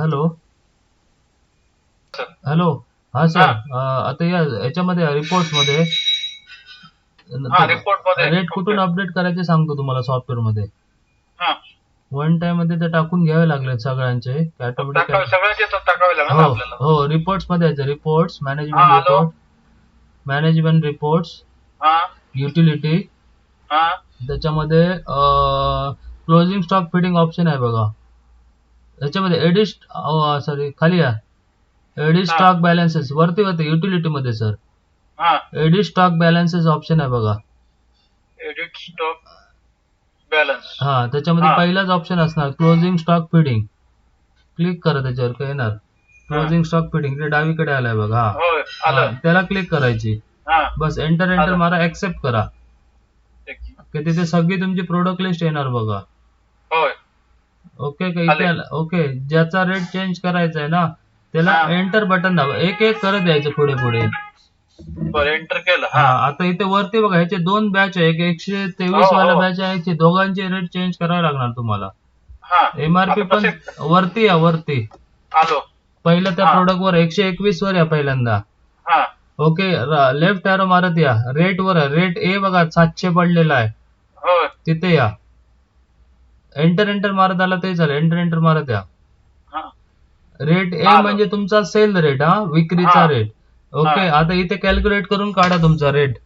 Hello. Hello हा sir आता या याच्यामध्ये रिपोर्टमध्ये रेट कुठून अपडेट करायचे सांगतो तुम्हाला सॉफ्टवेअरमध्ये हा. वन टाइममध्ये ते टाकून घ्यावे लागले सगळ्यांचे. ऑटोमॅटिक हो हो रिपोर्ट्समध्ये यायचं reports management. Report management reports utility त्याच्यामध्ये क्लोजिंग स्टॉक फिटिंग ऑप्शन आहे बघा. त्याच्यामध्ये एडिट सॉरी खाली या. एडिट. स्टॉक बॅलन्सेस वरती वरती युटिलिटी मध्ये sir. Edit stock balances option आहे बघा. Edit stock balance. हा त्याच्यामध्ये. पहिलाच ऑप्शन असणार क्लोजिंग स्टॉक फिडिंग. क्लिक करा त्याच्यावर काय येणार? क्लोजिंग स्टॉक फिडिंग डावीकडे आलाय बघा. हा. त्याला क्लिक करायची. बस एंटर एंटर. मारा ऍक्सेप्ट करा. की तिथे सगळी तुमची प्रोडक्ट लिस्ट येणार बघा. ओके का इथे आले. ओके ज्याचा रेट चेंज करायचा आहे ना त्याला हा. एंटर बटन दाबा. एक एक करत यायचं पुढे पुढे. बरं एंटर केलं. हा. हा आता इथे वरती बघा ह्याचे दोन बॅच आहे. एक एकशे तेवीस हो, वाला हो. बॅच आहे याचे दोघांचे रेट चेंज करावे लागणार तुम्हाला. हा. एमआरपी आता पण कसे- वरती या वरती. आलो. पहिलं त्या हा. प्रोडक्ट वर एकशे एकवीस वर या पहिल्यांदा. हा. ओके लेफ्ट एरो मारत या. रेट वर रेट ए बघा सातशे पडलेला आहे. होय तिथे या. एंटर एंटर मारत आला ते झालं एंटर एंटर मारत या. हा. रेट ए आलं. म्हणजे तुमचा सेल रेट हा विक्रीचा हा. रेट ओके हा. आता इथे कॅल्क्युलेट करून काढा तुमचा रेट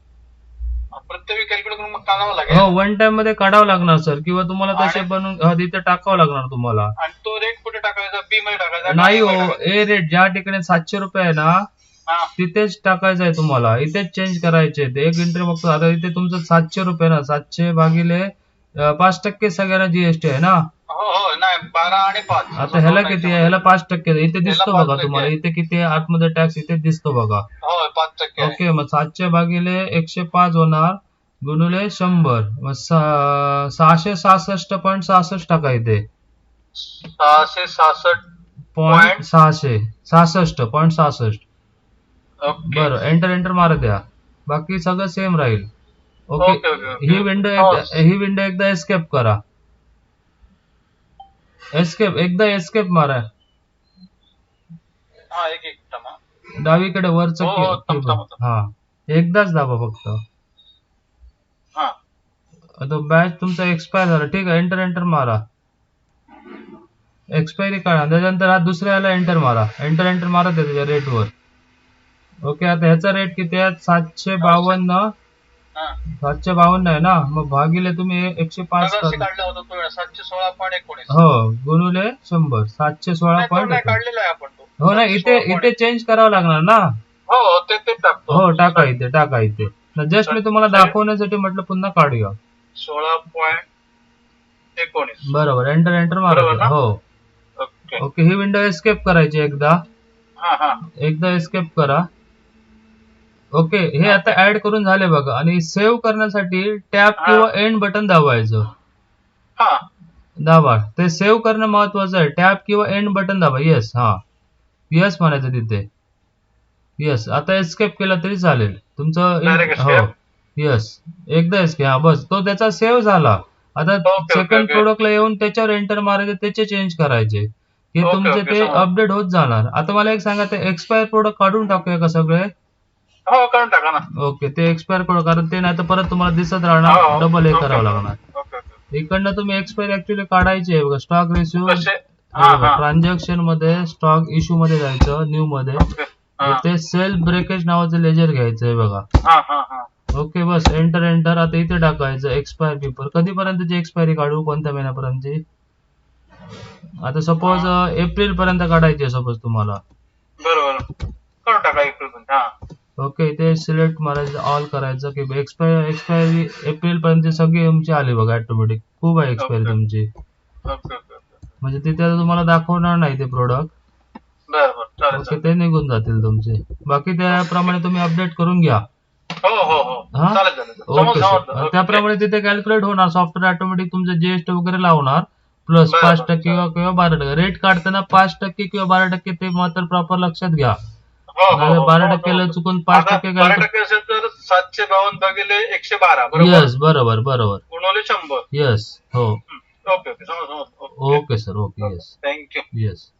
प्रत्येक कॅल्क्युलेट करून मग काढावं लागेल. हो वन टाइममध्ये काढावं लागणार सर किंवा तुम्हाला तसे आणि- बनवून हा, तिथे टाकावं लागणार तुम्हाला. आणि तो रेट कुठे टाकायचा? बी मध्ये टाकायचा. नाही हो? ए रेट ज्या ठिकाणी सातशे रुपये आहे ना हा. तिथेच टाकायचं आहे तुम्हाला. इथेच चेंज करायचे ते एक एंट्री बघतो आता इथे तुमचं सातशे रुपये ना सातशे भागिले अं, पाच टक्के सगळ्यांना जीएसटी आहे ना? हो हो नाही बारा आणि पाच. आता ह्याला किती आहे? ह्याला पाच टक्के आहे. इथे दिसतो बघा तुम्हाला. आहे. इथे किती आहे? आतमध्ये टॅक्स इथे दिसतो बघा. हो पाच टक्के आहे. ओके मग सातशे भागिले एकशे पाच होणार. गुणुले शंभर. मग सहाशे सहासष्ट पॉईंट सहासष्ट टाका इथे. सहाशे सहासष्ट पॉईंट Point? सहाशे. सहासष्ट पॉईंट सहासष्ट. ओके. बरं एंटर एंटर मारत द्या. बाकी सगळं सेम राहील. ओके. ही विंडो हो. एकदा ही विंडो एकदा एस्केप करा. एस्केप एकदा एस्केप मारा. हा एक एक थांबा. डावीकडे वरचं हो, एकदाच दाबा फक्त. हा. तो बॅच तुमचा एक्सपायर झाला. ठीक आहे एंटर एंटर मारा. एक्सपायरी काढा. त्याच्यानंतर हा दुसऱ्या याला एंटर मारा. एंटर एंटर मारा त्याच्या रेटवर ओके आता ह्याचा रेट किती आहे? सातशे बावन्न. सातशे बावन्न आहे ना? मग भागिले तुम्ही एकशे पाच काढला होता तो वेळ सातशे सोळा पॉईंट एकोणीस. हो गुणुले शंभर. सातशे सोळा पॉईंट काढलेला आहे आपण तो. हो ना इथे इथे चेंज करावं लागणार ना? हो हो ते ते टाकतो. हो टाका इथे टाका इथे. जस्ट मी तुम्हाला दाखवण्यासाठी म्हटलं पुन्हा काढूया. सोळा पॉईंट एकोणीस. बरोबर एंटर एंटर मारा? हो. ओके. ही विंडो एस्केप करायची एकदा. एकदा एस्केप करा. ओके हे आता ऍड करून झाले बघा. आणि सेव्ह करण्यासाठी टॅप हा. किंवा एंड बटन दाबायचं. हा. दाबा. ते सेव्ह करणं महत्वाचं आहे. टॅप किंवा एंड बटन दाबा. येस हा. येस म्हणायचं तिथे. येस आता एस्केप केला तरी चालेल. तुमचं हो? येस एकदा एस्केप हा बस. तो त्याचा सेव्ह झाला. आता सेकंड okay. प्रोडक्टला येऊन त्याच्यावर एंटर मारायचे त्याचे चेंज करायचे. Okay, तुमचे ते समजलं. अपडेट होत जाणार. आता मला एक सांगा ते एक्सपायर प्रोडक्ट काढून टाकूया का सगळे? हो काढून टाका ना. ओके ते एक्सपायर प्रोडक्ट कारण ते नाही तर परत तुम्हाला दिसत हो, राहणार हो. डबल हे ओके, करावं. लागणार. इकडनं तुम्ही एक्सपायर ऍक्च्युली काढायचे बघा स्टॉक रेशिओ हा हा. ट्रान्झॅक्शनमध्ये स्टॉक इश्यू मध्ये जायचं न्यू मध्ये. हा. ते सेल ब्रेकेज नावाचं लेजर घ्यायचंय बघा. हा हा हा. ओके बस एंटर एंटर आता इथे टाकायचं एक्सपायर पेपर कधीपर्यंतची एक्सपायरी काढू कोणत्या महिन्यापर्यंतची? आता सपोज एप्रिल पर्यंत काढायची सपोज तुम्हाला. बरोबर. एप्रिल पर्यंत हा. ओके इथे सिलेक्ट मारायचं ऑल करायचं. की एक्सपायर एक्सपायरी एप्रिल पर्यंत सगळी तुमची आली बघा ऑटोमॅटिक खूप आहे एक्सपायरी. तुमची. ओके ओके ओके म्हणजे तिथे तुम्हाला दाखवणार नाही ते प्रोडक्ट ओके ते निघून जातील तुमचे. बाकी त्याप्रमाणे तुम्ही अपडेट करून घ्या. हो हो हो. हा? ओके त्याप्रमाणे तिथे कॅल्क्युलेट होणार. सॉफ्टवेअर ऑटोमॅटिक तुमचं जीएसटी वगैरे लावणार. प्लस पाच टक्के किंवा बारा टक्के. रेट काढताना पाच टक्के किंवा बारा टक्के ते मात्र प्रॉपर लक्षात घ्या. बारा हो, टक्क्याला हो. चुकून पाच टक्के बारा टक्के असेल तर सातशे बावन्न भागिले एकशे बारा बरोबर? येस बरोबर बरोबर. गुणवले शंभर. येस हो. Okay okay. Okay. Sir okay yes thank you yes